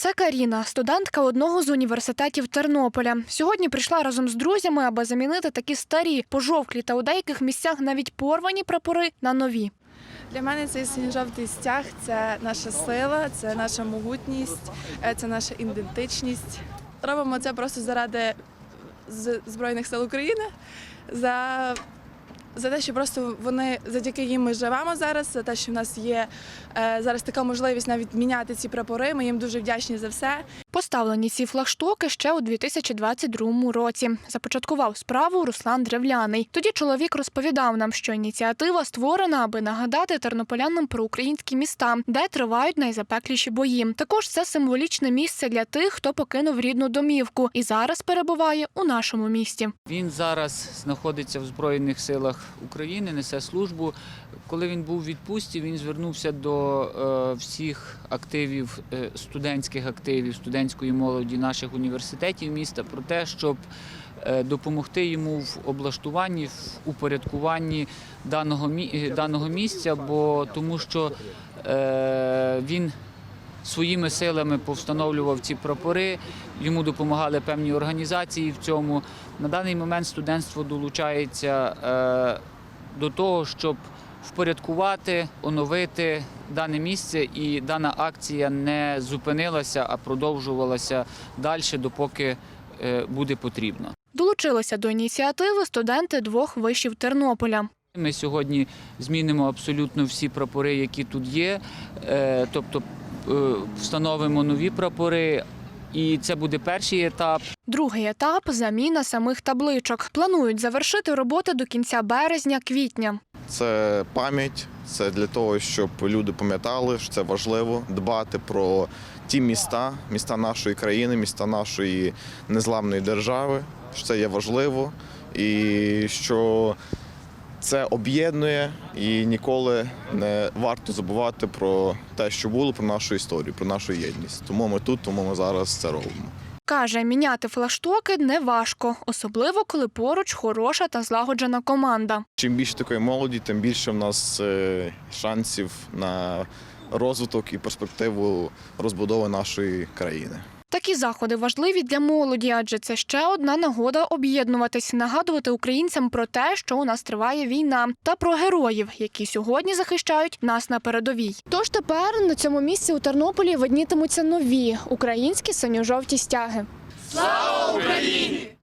Це Каріна, студентка одного з університетів Тернополя. Сьогодні прийшла разом з друзями, аби замінити такі старі, пожовклі та у деяких місцях навіть порвані прапори на нові. Для мене цей синьо-жовтий стяг це наша сила, це наша могутність, е, це наша ідентичність. Робимо це просто заради Збройних сил України, за, за те, що просто вони завдяки їм ми живемо зараз, за те, що в нас є е, зараз така можливість навіть міняти ці прапори. Ми їм дуже вдячні за все. Поставлені ці флагштоки ще у 2022 році. Започаткував справу Руслан Древляний. Тоді чоловік розповідав нам, що ініціатива створена, аби нагадати тернополянам про українські міста, де тривають найзапекліші бої. Також це символічне місце для тих, хто покинув рідну домівку і зараз перебуває у нашому місті. Він зараз знаходиться в Збройних силах України, несе службу. Коли він був у відпустці, він звернувся до е, всіх активів, е, студентських активів, студентської молоді наших університетів міста про те, щоб е, допомогти йому в облаштуванні, в упорядкуванні даного, е, даного місця, бо тому що е, він своїми силами повстановлював ці прапори, йому допомагали певні організації в цьому. На даний момент студентство долучається е, до того, щоб впорядкувати, оновити дане місце, і дана акція не зупинилася, а продовжувалася далі, допоки е, буде потрібно. Долучилися до ініціативи студенти двох вишів Тернополя. Ми сьогодні змінимо абсолютно всі прапори, які тут є, е, тобто е, встановимо нові прапори. І це буде перший етап. Другий етап заміна самих табличок. Планують завершити роботи до кінця березня-квітня. Це пам'ять, це для того, щоб люди пам'ятали, що це важливо дбати про ті міста, міста нашої країни, міста нашої незламної держави. Що це є важливо і що це об'єднує і ніколи не варто забувати про те, що було, про нашу історію, про нашу єдність. Тому ми тут, тому ми зараз це робимо. Каже, міняти флаштоки не важко, особливо коли поруч хороша та злагоджена команда. Чим більше такої молоді, тим більше в нас е, шансів на розвиток і перспективу розбудови нашої країни. Такі заходи важливі для молоді, адже це ще одна нагода об'єднуватись, нагадувати українцям про те, що у нас триває війна, та про героїв, які сьогодні захищають нас на передовій. Тож тепер на цьому місці у Тернополі виднітимуться нові українські синьо-жовті стяги. Слава Україні!